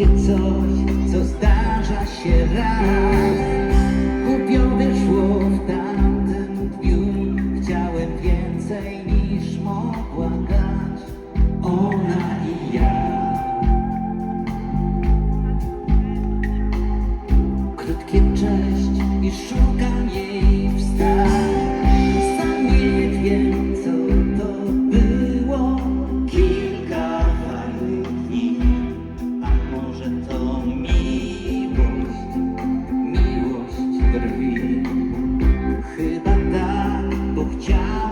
takie coś, co zdarza się raz. Głupio wyszło w tamtym dniu. Chciałem więcej niż mogła dać Ona i ja. Krótkie cześć i szum. Yeah.